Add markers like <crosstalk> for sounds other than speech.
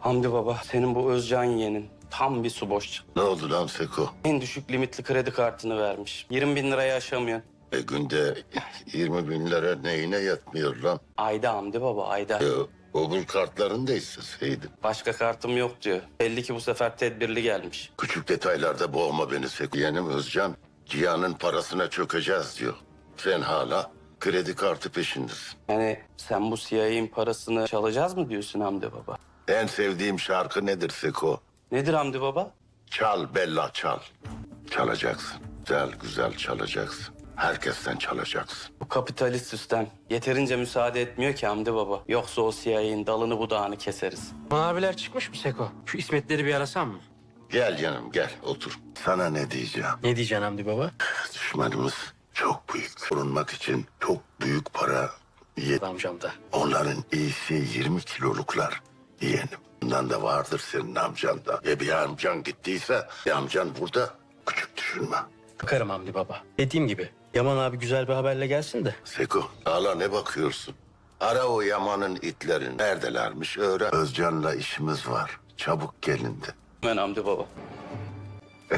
Hamdi baba senin bu Özcan yeğenin tam bir su boş çıktı. Ne oldu lan Seko? En düşük limitli kredi kartını vermiş. 20 bin liraya aşamıyorsun. E günde 20 bin lira neyine yatmıyor lan? Ayda Hamdi baba ayda. E, obul kartlarını da isteseydin. Başka kartım yok diyor. Belli ki bu sefer tedbirli gelmiş. Küçük detaylarda boğma beni Seko. Yeğenim Özcan, Cihan'ın parasına çökeceğiz diyor. Sen hala kredi kartı peşindesin. Yani sen bu CIA'in parasını çalacağız mı diyorsun Hamdi baba? En sevdiğim şarkı nedir Seko? Nedir Hamdi baba? Çal Bella çal. Çalacaksın. Güzel güzel çalacaksın. Herkesten çalacaksın. Bu kapitalist sistem yeterince müsaade etmiyor ki Hamdi baba. Yoksa o CIA'in dalını budağını keseriz. Abiler çıkmış mı Seko? Şu İsmetleri bir arasam mı? Gel canım gel otur. Sana ne diyeceğim? Ne diyeceksin Hamdi baba? Düşmanımız çok büyük. Korunmak için çok büyük para yedi. Amcam da. Onların iyisi 20 kiloluklar yeğenim. Bundan da vardır senin amcan da. E bir amcan gittiyse bir amcan burada. Küçük düşünme. Bakarım Hamdi baba. Dediğim gibi Yaman abi güzel bir haberle gelsin de. Seko hala ne bakıyorsun? Ara o Yaman'ın itlerini. Neredelermiş öğren. Özcan'la işimiz var. Çabuk gelin de. Ben Hamdi baba. <laughs>